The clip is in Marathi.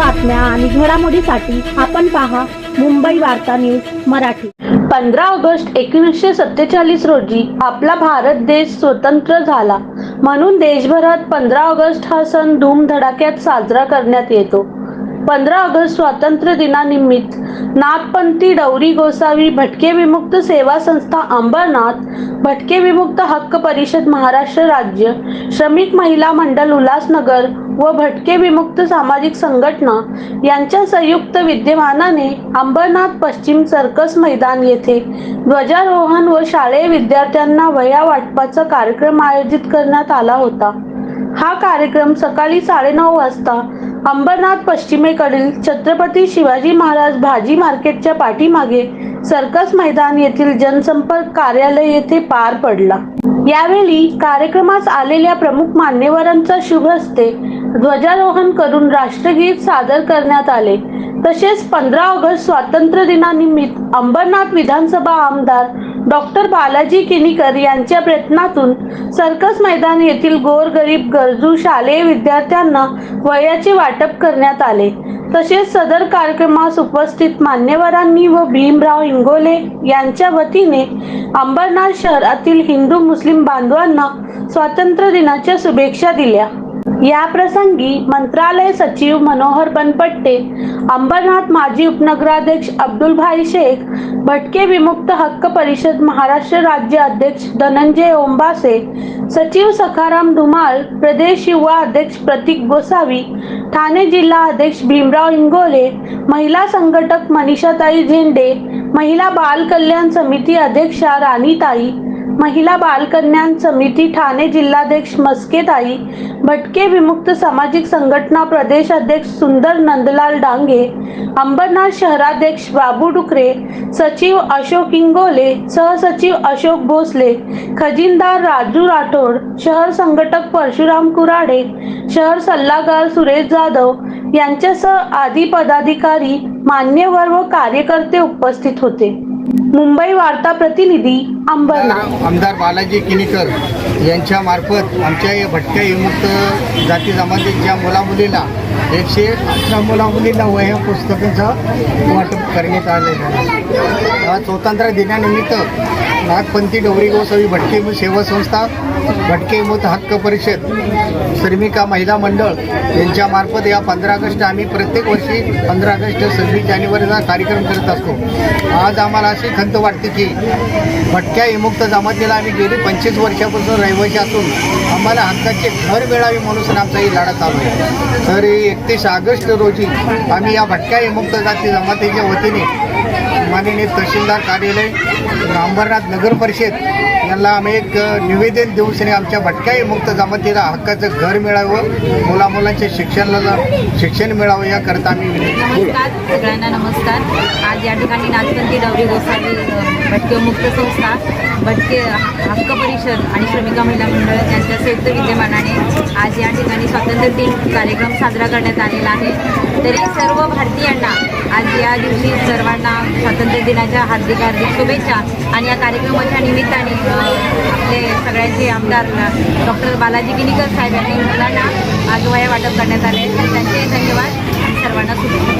बातम्या आणि घडामोडीसाठी आपण पहा मुंबई वार्ता न्यूज मराठी. पंधरा ऑगस्ट एकोणीसशे सत्तेचाळीस रोजी आपला भारत देश स्वतंत्र झाला. म्हणून देशभरात पंधरा ऑगस्ट हा सण धूमधडाक्यात साजरा करण्यात येतो. पंधरा ऑगस्ट स्वातंत्र्य दिनानिमित्त नाथपंथी डौरी गोसावी भटके विमुक्त सेवा संस्था अंबरनाथ भटके विमुक्त हक्क परिषद महाराष्ट्र राज्य श्रमिक महिला मंडल उल्हासनगर व भटके विमुक्त सामाजिक संघटना यांच्या संयुक्त विद्यमानाने अंबरनाथ पश्चिम सर्कस मैदान येथे ध्वजारोहण व शालेय विद्यार्थ्यांना वया वाटपाचा कार्यक्रम आयोजित करण्यात आला होता. हा कार्यक्रम सकाळी साडेनऊ वाजता अंबरनाथ पश्चिमेकडील छत्रपती शिवाजी महाराज भाजी मार्केटच्या पाठीमागे सर्कस मैदान येथील जनसंपर्क कार्यालय येथे पार पडला. यावेळी कार्यक्रमास आलेल्या प्रमुख मान्यवरांचा शुभ हस्ते ध्वजारोहण करून राष्ट्रगीत सादर करण्यात आले. तसेच पंधरा ऑगस्ट स्वातंत्र्य दिनानिमित्त अंबरनाथ विधानसभा आमदार डॉक्टर बालाजी किनीकर यांच्या प्रयत्नातून सर्कस मैदान येथील गोरगरीब गरजू शालेय विद्यार्थ्यांना वयाचे वाटप करण्यात आले. तसेच सदर कार्यक्रमास उपस्थित मान्यवरांनी व भीमराव इंगोले यांच्या वतीने अंबरनाथ शहरातील हिंदू मुस्लिम बांधवांना स्वातंत्र्य दिनाच्या शुभेच्छा दिल्या. या प्रसंगी मंत्रालय सचिव मनोहर बनपट्टे अंबरनाथ माजी उपनगराध्यक्ष अब्दुलभाई शेख भटके विमुक्त हक्क परिषद महाराष्ट्र राज्य अध्यक्ष धनंजय ओंबासे सचिव सखाराम धुमाळ प्रदेश युवा अध्यक्ष प्रतीक गोसावी ठाणे जिल्हा अध्यक्ष भीमराव इंगोले महिला संघटक मनीषाताई झेंडे महिला बाल कल्याण समिती अध्यक्षा राणीताई महिला बालकल्याण समिती ठाणे जिल्हाध्यक्ष मस्केताई भटके विमुक्त सामाजिक संघटना प्रदेश अध्यक्ष सुंदर नंदलाल डांगे अंबरनाथ शहराध्यक्ष बाबू डुकरे सचिव अशोक इंगोले सहसचिव अशोक भोसले खजिनदार राजू राठोड शहर संघटक परशुराम कुराडे शहर सल्लागार सुरेश जाधव यांच्यासह आदी पदाधिकारी मान्यवर व कार्यकर्ते उपस्थित होते. मुंबई वार्ता प्रतिनिधी अंबरनाथ. आमदार बालाजी किनीकर यांच्या मार्फत आमच्या या भटक्या विमुक्त जाती जमातीच्या मुलामुलीला एकशे अठरा मुलामुलींना वह्या पुस्तकांचं वाटप करण्यात आलेलं आहे स्वातंत्र्य दिनानिमित्त नागपंथी डोंगरी गोसावी भटके सेवा संस्था भटके मत हक्क परिषद श्रमिका महिला मंडळ यांच्या मार्फत या पंधरा ऑगस्ट आम्ही प्रत्येक वर्षी पंधरा ऑगस्ट सव्वीस जानेवारीचा कार्यक्रम करत असतो. आज आम्हाला अशी खंत वाटते की भटक्या विमुक्त जमातीला आम्ही गेली पंचवीस वर्षापासून रहिवासी असून आम्हाला हक्काचे घर मिळावे म्हणून आमचा ही लढा चालू आहे. तर एकतीस ऑगस्ट रोजी आम्ही या भटक्या विमुक्त जाती जमातीच्या वतीने माननीय तहसीलदार कार्यालय अंबरनाथ नगर परिषद यांना आम्ही एक निवेदन देऊ आणि आमच्या भटक्या विमुक्त जमातीला हक्काचं घर मिळावं मुलामुलांच्या शिक्षणाला शिक्षण मिळावं याकरता आम्ही विनंती सगळ्यांना नमस्कार. आज या ठिकाणी नाचपंथी डवरी गोसावी भटके मुक्त संस्था भटके हक्क परिषद आणि श्रमिका महिला मंडळ यांच्या संयुक्त विद्यमानाने आज या ठिकाणी स्वातंत्र्य दिन कार्यक्रम साजरा करण्यात आलेला आहे. तरी सर्व भारतीयांना आज या दिवशी सर्वांना स्वातंत्र्य दिनाच्या हार्दिक हार्दिक शुभेच्छा आणि या कार्यक्रमाच्या निमित्ताने आपले सगळ्यांचे आमदार डॉक्टर बालाजी किनीकर साहेब यांनी मुलांना आज वाटप करण्यात आले. त्यांचे धन्यवाद आणि सर्वांना शुभेच्छा.